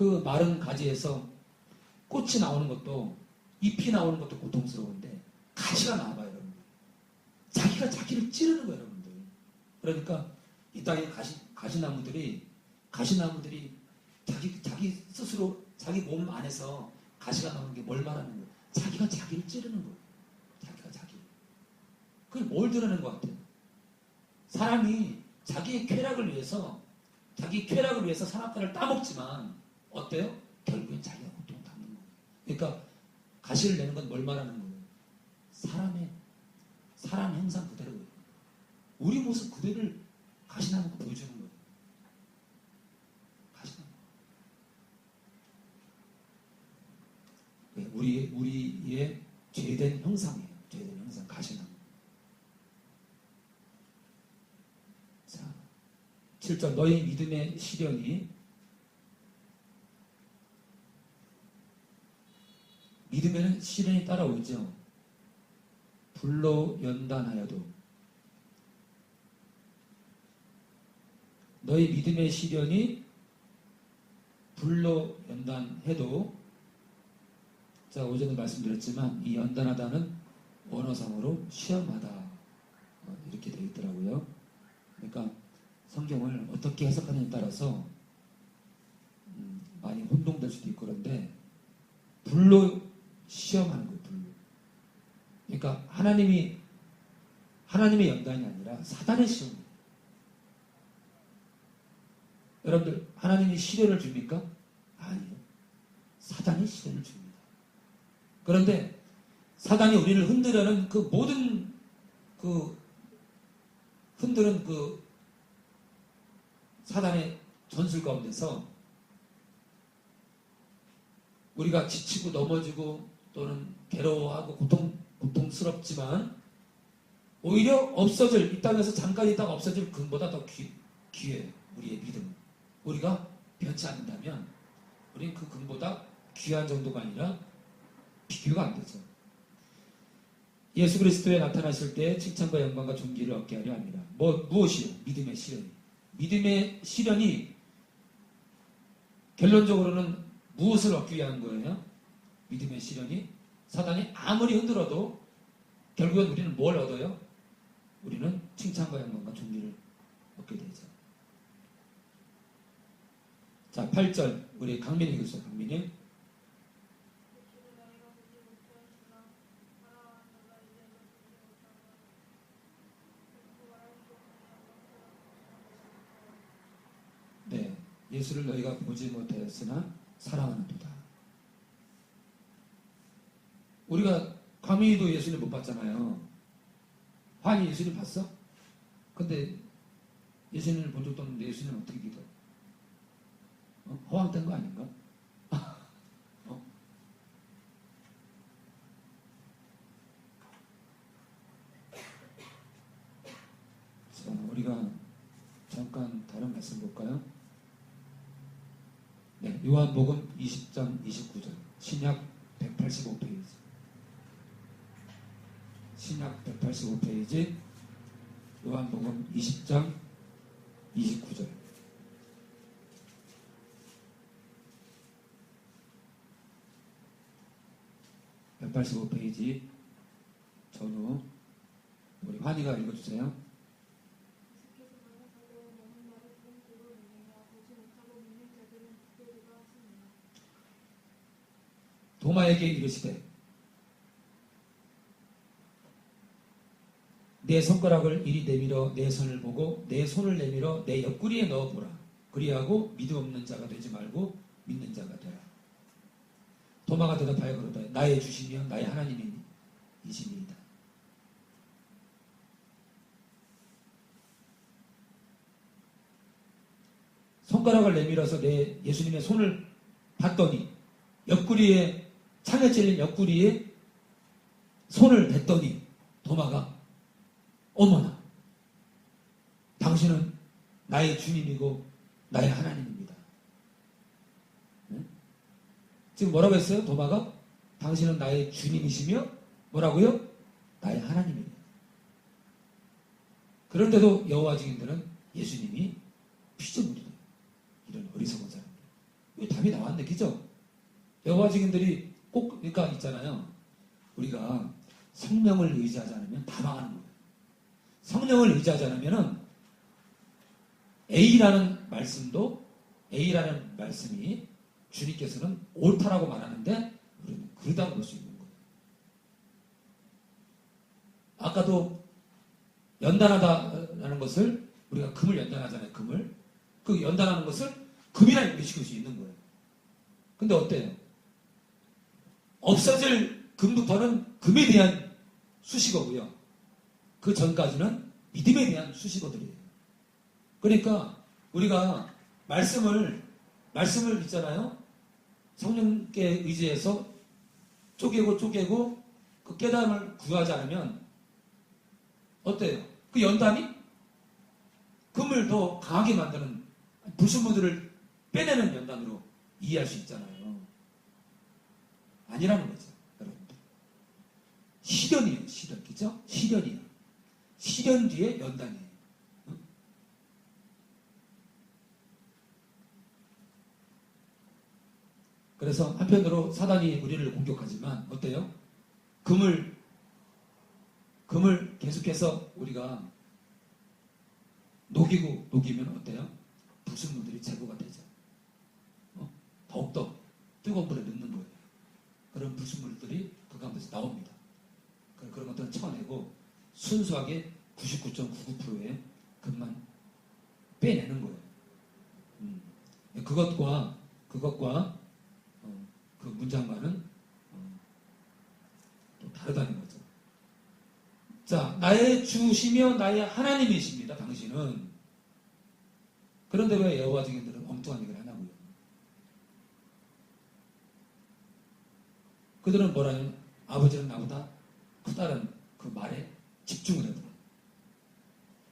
그 마른 가지에서 꽃이 나오는 것도 잎이 나오는 것도 고통스러운데 가지가 나와봐요, 여러분. 자기가 자기를 찌르는 거예요, 여러분들. 그러니까 이 땅에 가시, 가시나무들이 가시나무들이 자기 자기 스스로 자기 몸 안에서 가시가 나오는 게 뭘 말하는 거예요? 자기가 자기를 찌르는 거예요. 자기가 자기. 그게 뭘 드러내는 것 같아요? 사람이 자기의 쾌락을 위해서 자기 쾌락을 위해서 산악과를 따먹지만 어때요? 결국엔 자기가 고통을 받는 거예요. 그러니까 가시를 내는 건 뭘 말하는 거예요? 사람의 사람 형상 그대로예요. 우리 모습 그대를 가시나무가 보여주는 거예요. 가시나무. 네, 우리 우리의 죄된 형상이에요. 죄된 형상 가시나무. 자, 7절 너희 믿음의 시련이 믿음에는 시련이 따라오죠. 불로 연단하여도 너희 믿음의 시련이 불로 연단해도 자 오전에 말씀드렸지만 이 연단하다는 원어상으로 시험하다 어, 이렇게 되어 있더라고요. 그러니까 성경을 어떻게 해석하느냐에 따라서 음, 많이 혼동될 수도 있고 그런데 불로 시험하는 거예요. 그러니까 하나님이 하나님의 연단이 아니라 사단의 시험. 여러분들 하나님이 시련을 줍니까? 아니요. 사단이 시련을 줍니다. 그런데 사단이 우리를 흔들려는 그 모든 그 흔드는 그 사단의 전술 가운데서 우리가 지치고 넘어지고 또는 괴로워하고 고통, 고통스럽지만 오히려 없어질 이 땅에서 잠깐 있다가 없어질 금보다 더 귀, 귀해 우리의 믿음 우리가 변치 않는다면 우리는 그 금보다 귀한 정도가 아니라 비교가 안 되죠 예수 그리스도에 나타나실 때 칭찬과 영광과 존귀를 얻게 하려 합니다 뭐, 무엇이요? 믿음의 시련이 믿음의 시련이 결론적으로는 무엇을 얻기 위한 거예요? 믿음의 시련이 사단이 아무리 흔들어도 결국엔 우리는 뭘 얻어요? 우리는 칭찬과 영광과 존귀를 얻게 되죠. 자, 8절 우리 강민이 교수 강민이 네, 예수를 너희가 보지 못하였으나 사랑하는도다. 우리가 과민이도 예수님 못 봤잖아요. 환이 예수님 봤어? 근데 예수님을 본 적도 없는데 예수님 어떻게 믿어? 어? 허황된 거 아닌가? 어? 자, 우리가 잠깐 다른 말씀 볼까요? 네, 요한복음 20장 29절. 신약 185페이지. 신약 185페이지. 요한복음 20장 29절. (185 페이지) 전후 우리 환희가 읽어주세요. 도마에게 이르시되 내 손가락을 이리 내밀어 내 손을 보고 내 손을 내밀어 내 옆구리에 넣어보라. 그리하고 믿음 없는 자가 되지 말고 믿는 자가 되라. 도마가 대답하여 그러다 나의 주시며 나의 하나님이시니이다. 손가락을 내밀어서 내 예수님의 손을 봤더니 옆구리에 창에 찔린 옆구리에 손을 댔더니 도마가 어머나 당신은 나의 주님이고 나의 하나님입니다. 네? 지금 뭐라고 했어요? 도마가 당신은 나의 주님이시며 뭐라고요? 나의 하나님입니다. 그런데도 여호와 증인들은 예수님이 피조물이다. 이런 어리석은 사람들. 왜 답이 나왔네, 그죠? 여호와 증인들이 꼭 그러니까 있잖아요. 우리가 성령을 의지하지 않으면 다 망하는 거예요. 성령을 의지하지 않으면은 A라는 말씀도 A라는 말씀이 주님께서는 옳다라고 말하는데 우리는 그러다고 볼 수 있는 거예요. 아까도 연단하다라는 것을 우리가 금을 연단하잖아요. 금을 그 연단하는 것을 금이라 인식할 수 있는 거예요. 근데 어때요? 없어질 금부터는 금에 대한 수식어고요. 그 전까지는 믿음에 대한 수식어들이에요. 그러니까 우리가 말씀을 말씀을 있잖아요. 성령께 의지해서 쪼개고 쪼개고 그 깨달음을 구하지 않으면 어때요? 그 연단이 금을 더 강하게 만드는 불순물들을 빼내는 연단으로 이해할 수 있잖아요. 아니라는 거죠, 여러분들. 시련이에요, 시련. 그죠? 시련이에요. 시련 뒤에 연단이에요. 응? 그래서 한편으로 사단이 우리를 공격하지만 어때요? 금을 금을 계속해서 우리가 녹이고 녹이면 어때요? 불순물들이 제거가 되죠. 어? 더욱더 뜨거운 불에 넣는 거예요. 그런 불순물들이 그 가운데서 나옵니다. 그- 그런 것들은 쳐내고 순수하게 99.99%의 금만 빼내는 거예요. 음. 그것과 그것과 어, 그 문장과는 어, 또 다르다는 거죠. 자, 나의 주시며 나의 하나님이십니다. 당신은. 그런데 왜 여호와 증인들은 엉뚱한 얘기를 하냐고요. 그들은 뭐라면 아버지는 나보다 크다는 그 말에 집중을 해요.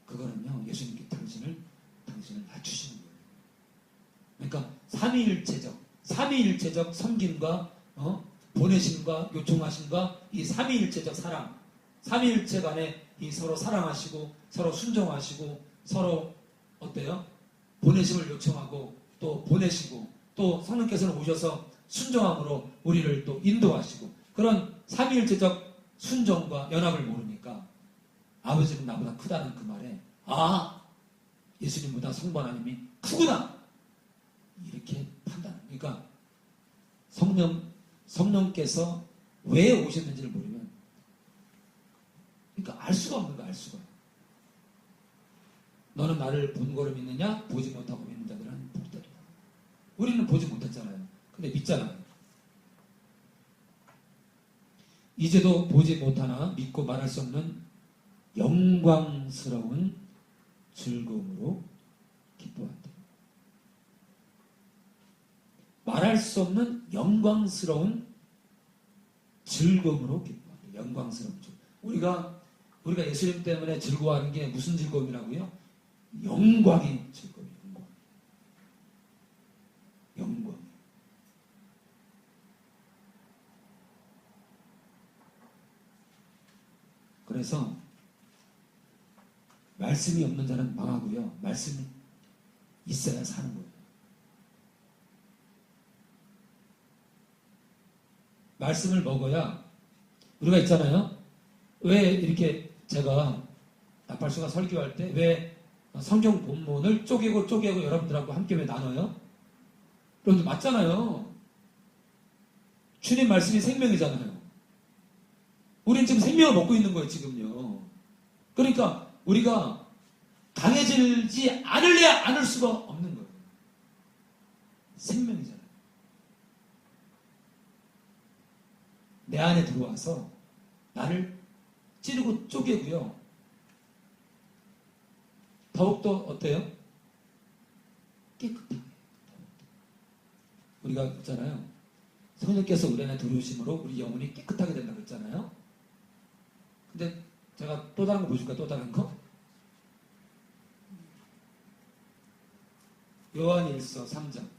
그거는요, 예수님께 당신을, 당신을 낮추시는 거예요. 그러니까, 삼위일체적, 삼위일체적 섬김과, 어, 보내심과 요청하심과 이 삼위일체적 사랑, 삼위일체 간에 이 서로 사랑하시고, 서로 순종하시고, 서로, 어때요? 보내심을 요청하고, 또 보내시고, 또 성령께서는 오셔서 순종함으로 우리를 또 인도하시고, 그런 삼위일체적 순종과 연합을 모르니까 아버지는 나보다 크다는 그 말에 아 예수님보다 성부 하나님이 크구나 이렇게 판단. 그러니까 성령 성령께서 왜 오셨는지를 모르면 그러니까 알 수가 없는 거알 수가. 너는 나를 본 거로 믿느냐 보지 못하고 믿는 자들은 복되리라. 우리는 보지 못했잖아요. 근데 믿잖아요. 이제도 보지 못하나 믿고 말할 수 없는 영광스러운 즐거움으로 기뻐한다. 말할 수 없는 영광스러운 즐거움으로 기뻐한다. 영광스러운 즐거움. 우리가 우리가 예수님 때문에 즐거워하는 게 무슨 즐거움이라고요? 영광의 즐거움. 영광. 영광. 그래서 말씀이 없는 자는 망하고요. 말씀이 있어야 사는 거예요. 말씀을 먹어야 우리가 있잖아요. 왜 이렇게 제가 나팔수가 설교할 때 왜 성경 본문을 쪼개고 쪼개고 여러분들하고 함께 왜 나눠요? 여러분들 맞잖아요. 주님 말씀이 생명이잖아요. 우린 지금 생명을 먹고 있는 거예요, 지금요. 그러니까 우리가 강해지지 않을래야 않을 수가 없는 거예요. 생명이잖아요. 내 안에 들어와서 나를 찌르고 쪼개고요. 더욱더 어때요? 깨끗하게. 우리가 있잖아요. 성령께서 우리 안에 들어오심으로 우리 영혼이 깨끗하게 된다고 했잖아요. 근데 제가 또 다른 거 보여줄까요? 또 다른 거? 요한일서 3장